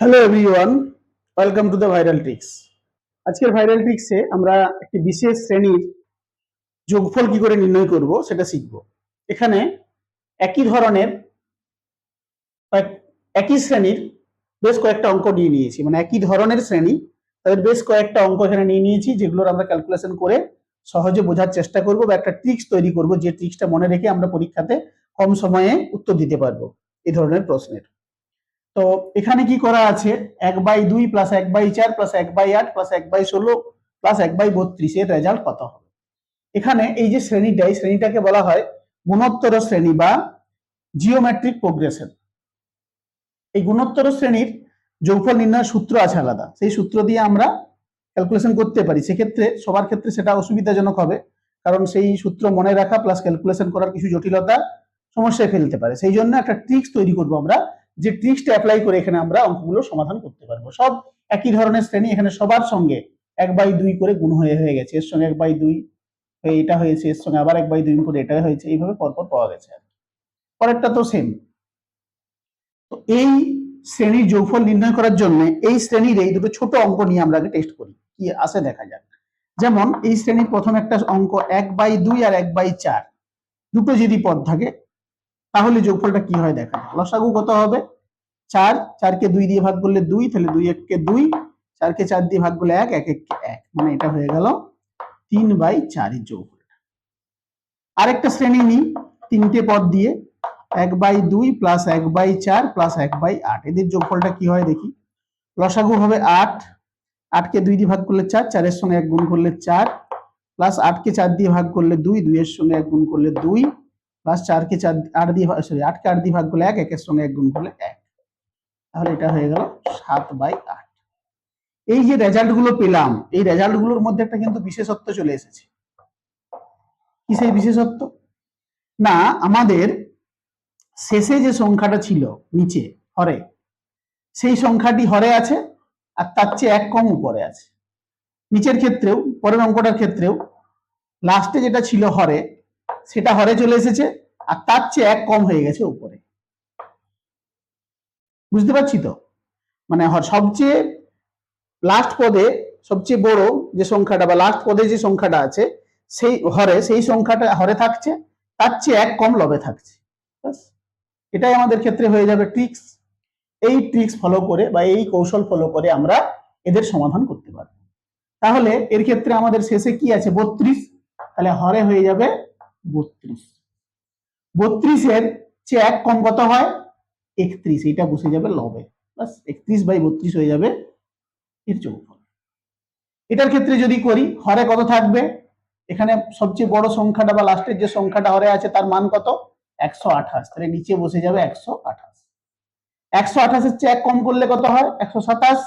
Hello everyone welcome to the viral tricks আজকের viral ট্রিক্সে আমরা একটি বিশেষ শ্রেণির যোগফল কি করে নির্ণয় করব সেটা শিখব। এখানে একই ধরনের একই শ্রেণির বেশ কয়েকটা অঙ্ক নিয়ে নিয়েছি। মানে একই ধরনের শ্রেণি, তাদের বেশ কয়েকটা অঙ্ক এখানে নিয়ে নিয়েছি, যেগুলোর আমরা ক্যালকুলেশন করে সহজে বোঝার চেষ্টা করব বা একটা ট্রিক্স তৈরি করব, যে ট্রিক্সটা মনে রেখে আমরা পরীক্ষাতে কম সময়ে উত্তর দিতে পারব। এই ধরনের প্রশ্নের। তো এখানে কি করা আছে? এক বাই দুই প্লাস এক বাই চার প্লাস এক বাই আট প্লাস এক বাই ষোলো প্লাস এক বাই বত্রিশ, এর রেজাল্ট কত হবে? এখানে এই যে শ্রেণীটা, এই শ্রেণীটাকে বলা হয় গুণোত্তর শ্রেণি বা জিওমেট্রিক প্রোগ্রেশন এই গুণোত্তর শ্রেণির যোগফল নির্ণয়ের সূত্র আছে আলাদা। সেই সূত্র দিয়ে আমরা ক্যালকুলেশন করতে পারি। সেক্ষেত্রে সবার ক্ষেত্রে সেটা অসুবিধাজনক হবে। কারণ সেই সূত্র মনে রাখা প্লাস ক্যালকুলেশন করার কিছু জটিলতা সমস্যায় ফেলতে পারে। সেই জন্য একটা ট্রিক্স তৈরি করব আমরা যে ট্রিক্সটা অ্যাপ্লাই করে এখানে আমরা অঙ্কগুলো সমাধান করতে পারব। সব একই ধরনের শ্রেণি এখানে সবার সঙ্গে এক বাই দুই করে গুণ হয়ে হয়ে গেছে। এর সঙ্গে এক বাই দুই হয়ে এটা হয়েছে, এর সঙ্গে আবার এক বাই দুই করে এটা হয়েছে। এইভাবে পরপর পাওয়া গেছে পরেরটা তো সেম তো এই শ্রেণির যোগফল নির্ণয় করার জন্য এই শ্রেণির এই দুটো ছোট অঙ্ক নিয়ে আমরা আগে টেস্ট করি। কি আসে দেখা যাক। যেমন এই শ্রেণির প্রথম একটা অঙ্ক এক বাই দুই আর এক বাই চার। দুটো যদি পদ থাকে তাহলে যোগফলটা কি হয় দেখা লসাগু কত হবে? চার, চারকে দুই দিয়ে ভাগ করলে দুই, তাহলে দুই এককে দুই, চারকে চার দিয়ে ভাগ করলে এক এক এক। মানে এটা হয়ে গেল তিন বাই চারের যোগফলটা আরেকটা শ্রেণি নিই, তিনটে পদ দিয়ে। এক বাই দুই প্লাস এক বাই চার প্লাস এক বাই আট। এদের যোগফলটা কি হয় দেখি। লসাগু হবে আট, আটকে দুই দিয়ে ভাগ করলে চার, চারের সঙ্গে এক গুণ করলে চার প্লাস আটকে চার দিয়ে ভাগ করলে দুই, দুইয়ের সঙ্গে এক গুণ করলে দুই প্লাস চারকে চার আট দিয়ে সরি আটকে আট দিয়ে ভাগ করলে এক, একের সঙ্গে এক গুণ করলে এক। তাহলে এটা হয়ে গেল সাত বাই আট। এই যে রেজাল্টগুলো পেলাম, এই রেজাল্টগুলোর মধ্যে একটা কিন্তু বিশেষত্ব চলে এসেছে। কি সেই বিশেষত্ব? না, আমাদের শেষে যে সংখ্যাটা ছিল নিচে, হরে, সেই সংখ্যাটি হরে আছে আর তার চেয়ে এক কম উপরে আছে। নিচের ক্ষেত্রেও, পরের অঙ্কটার ক্ষেত্রেও লাস্টে যেটা ছিল হরে সেটা হরে চলে এসেছে, আর তার চেয়ে এক কম হয়ে গেছে উপরে। বুঝতে পারছি তো? মানে সবচেয়ে লাস্ট পদে সবচেয়ে বড় যে সংখ্যাটা বা লাস্ট পদে যে সংখ্যাটা আছে, সেই হরে, সেই সংখ্যাটা হরে থাকছে, তার চেয়ে এক কম লবে থাকছে। এটাই আমাদের ক্ষেত্রে হয়ে যাবে ট্রিক্স এই ট্রিক্স ফলো করে বা এই কৌশল ফলো করে আমরা এদের সমাধান করতে পারব। তাহলে এর ক্ষেত্রে আমাদের শেষে কি আছে? বত্রিশ। তাহলে হরে হয়ে যাবে বত্রিশ। বত্রিশের চেয়ে এক কম কত হয়? একত্রিশ। এটা বসে যাবে লবে। বাস একত্রিশ বাই বত্রিশ হয়ে যাবে এর যোগফল। এটার ক্ষেত্রে যদি করি, হরে কত থাকবে? এখানে সবচেয়ে বড় সংখ্যাটা বা লাস্টের যে সংখ্যাটা হরে আছে, তার মান কত? একশো আঠাশ। তাহলে নিচে বসে যাবে একশো আঠাশ। একশো আঠাশের চেয়ে এক কম করলে কত হয়? একশো সাতাশ।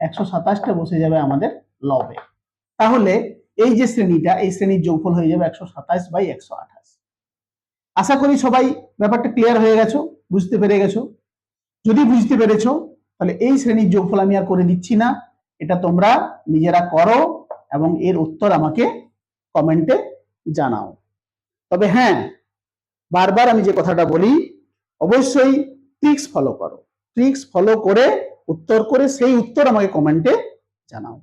একশো সাতাশটা বসে যাবে আমাদের লবে। তাহলে এই যে শ্রেণীটা, এই শ্রেণির যোগফল হয়ে যাবে একশো সাতাশ বাই একশো আঠাশ। আশা করি সবাই ব্যাপারটা ক্লিয়ার হয়ে গেছো, বুঝতে পেরে গেছো। যদি বুঝতে পেরেছ, তাহলে এই শ্রেণির যোগফল আমি আর করে দিচ্ছি না। এটা তোমরা নিজেরা করো এবং এর উত্তর আমাকে কমেন্টে জানাও। তবে হ্যাঁ বারবার আমি যে কথাটা বলি, অবশ্যই ট্রিক্স ফলো করো। ট্রিক্স ফলো করে, উত্তর করে, সেই উত্তর আমাকে কমেন্টে জানাও।